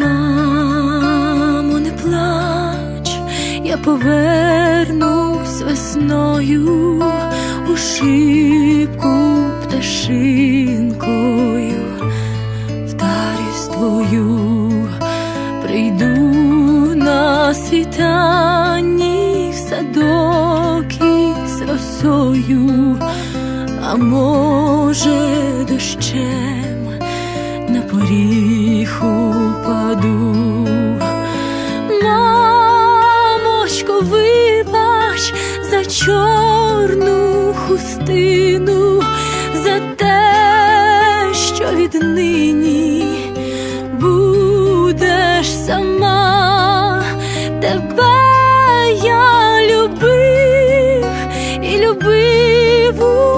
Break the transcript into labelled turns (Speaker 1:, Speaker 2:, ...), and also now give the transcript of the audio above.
Speaker 1: Мамо, не плач, я повернусь весною у шибку пташинкою, вдарюсь твою, прийду на світанні в садок із росою, а може дощем на поріг чорну хустину за те, що віднині будеш сама, тебе я любив і любив.